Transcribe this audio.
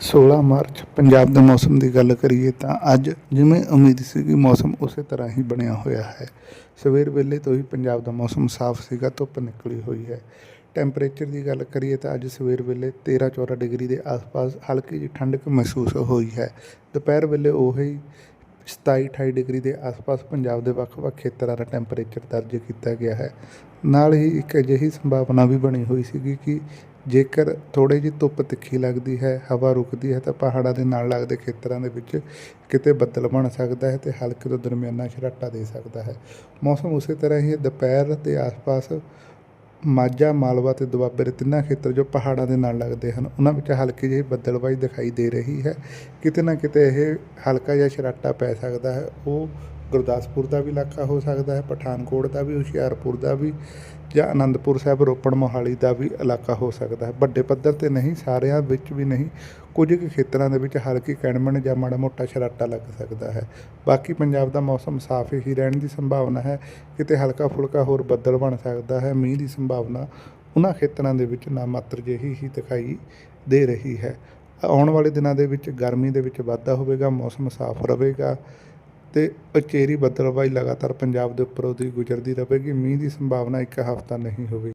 16 March Punjab ਦੇ ਮੌਸਮ ਦੀ ਗੱਲ ਕਰੀਏ ਤਾਂ ਅੱਜ ਜਿਵੇਂ ਉਮੀਦ ਸੀਗੀ ਮੌਸਮ ਉਸੇ ਤਰ੍ਹਾਂ ਹੀ ਬਣਿਆ ਹੋਇਆ ਹੈ। ਸਵੇਰ ਵੇਲੇ ਤੋਂ ਹੀ ਪੰਜਾਬ ਦਾ ਮੌਸਮ ਸਾਫ਼ ਸੀਗਾ, ਧੁੱਪ ਨਿਕਲੀ ਹੋਈ ਹੈ। ਟੈਂਪਰੇਚਰ ਦੀ ਗੱਲ ਕਰੀਏ ਤਾਂ ਅੱਜ ਸਵੇਰ ਵੇਲੇ 13 14 ਡਿਗਰੀ ਦੇ ਆਸ-ਪਾਸ ਹਲਕੀ ਜਿਹੀ ਠੰਡਕ ਮਹਿਸੂਸ ਹੋਈ ਹੈ। ਦੁਪਹਿਰ ਵੇਲੇ ਉਹੀ 27 28 ਡਿਗਰੀ ਦੇ ਆਸ-ਪਾਸ ਪੰਜਾਬ ਦੇ ਵੱਖ-ਵੱਖ ਖੇਤਰਾਂ ਦਾ ਟੈਂਪਰੇਚਰ ਦਰਜ ਕੀਤਾ ਗਿਆ ਹੈ। ਨਾਲ ਹੀ ਇੱਕ ਅਜਿਹੀ ਸੰਭਾਵਨਾ ਵੀ ਬਣੀ ਹੋਈ ਸੀਗੀ ਕਿ ਜੇਕਰ ਥੋੜੀ ਜਿਹੀ ਧੁੱਪ ਤਿੱਖੀ ਲੱਗਦੀ ਹੈ, ਹਵਾ ਰੁਕਦੀ ਹੈ, ਤਾਂ ਪਹਾੜਾਂ ਦੇ ਨਾਲ ਲੱਗਦੇ ਖੇਤਰਾਂ ਦੇ ਵਿੱਚ ਕਿਤੇ ਬੱਦਲ ਬਣ ਸਕਦਾ ਹੈ ਤੇ ਹਲਕੇ ਤੋਂ ਦਰਮਿਆਨਾ ਛਰਾਟਾ ਦੇ ਸਕਦਾ ਹੈ। ਮੌਸਮ ਉਸੇ ਤਰ੍ਹਾਂ ਹੀ। ਦੁਪਹਿਰ ਦੇ ਆਸ-ਪਾਸ ਮਾਝਾ, ਮਾਲਵਾ ਤੇ ਦੁਆਬੇ ਦੇ ਤਿੰਨਾਂ ਖੇਤਰ ਜੋ ਪਹਾੜਾਂ ਦੇ ਨਾਲ ਲੱਗਦੇ ਹਨ, ਉਹਨਾਂ ਵਿੱਚ ਹਲਕੀ ਜਿਹੀ ਬੱਦਲਬਾਈ ਦਿਖਾਈ ਦੇ ਰਹੀ ਹੈ। ਕਿਤੇ ਨਾ ਕਿਤੇ ਇਹ ਹਲਕਾ ਜਿਹਾ ਛਰਾਟਾ ਪੈ ਸਕਦਾ ਹੈ। ਉਹ ਗੁਰਦਾਸਪੁਰ ਦਾ ਵੀ ਇਲਾਕਾ ਹੋ ਸਕਦਾ ਹੈ, ਪਠਾਨਕੋਟ ਦਾ ਵੀ, ਹੁਸ਼ਿਆਰਪੁਰ ਦਾ ਵੀ ਜਾਂ ਆਨੰਦਪੁਰ ਸਾਹਿਬ, ਰੋਪੜ ਮੋਹਾਲੀ ਦਾ ਵੀ ਇਲਾਕਾ ਹੋ ਸਕਦਾ ਹੈ। ਵੱਡੇ ਪੱਧਰ ਤੇ ਨਹੀਂ, ਸਾਰਿਆਂ ਵਿੱਚ ਵੀ ਨਹੀਂ, ਕੁਝ ਕੁ ਖੇਤਰਾਂ ਦੇ ਵਿੱਚ ਹਲਕੀ ਕਣਮਣ ਜਾਂ ਮਾੜਾ ਮੋਟਾ ਛਰਾਟਾ ਲੱਗ ਸਕਦਾ ਹੈ। ਬਾਕੀ ਪੰਜਾਬ ਦਾ ਮੌਸਮ ਸਾਫ਼ ਹੀ ਰਹਿਣ ਦੀ ਸੰਭਾਵਨਾ ਹੈ, ਕਿਤੇ ਹਲਕਾ ਫੁਲਕਾ ਹੋਰ ਬੱਦਲ ਬਣ ਸਕਦਾ ਹੈ, ਮੀਂਹ ਦੀ ਸੰਭਾਵਨਾ ਉਹਨਾਂ ਖੇਤਰਾਂ ਦੇ ਵਿੱਚ ਨਾ ਮਾਤਰ ਜਿਹੀ ਹੀ ਦਿਖਾਈ ਦੇ ਰਹੀ ਹੈ। ਆਉਣ ਵਾਲੇ ਦਿਨਾਂ ਦੇ ਵਿੱਚ ਗਰਮੀ ਦੇ ਵਿੱਚ ਵਾਧਾ ਹੋਵੇਗਾ, ਮੌਸਮ ਸਾਫ਼ ਰਹੇਗਾ। ਤੇ ਉਚੇਰੀ ਬੱਦਲਬਾਈ ਲਗਾਤਾਰ ਪੰਜਾਬ ਦੇ ਉੱਪਰ ਉਹਦੀ ਗੁਜ਼ਰਦੀ ਰਹੇਗੀ ਮੀਂਹ ਦੀ ਸੰਭਾਵਨਾ ਇੱਕ ਹਫ਼ਤਾ ਨਹੀਂ ਹੋਵੇਗੀ।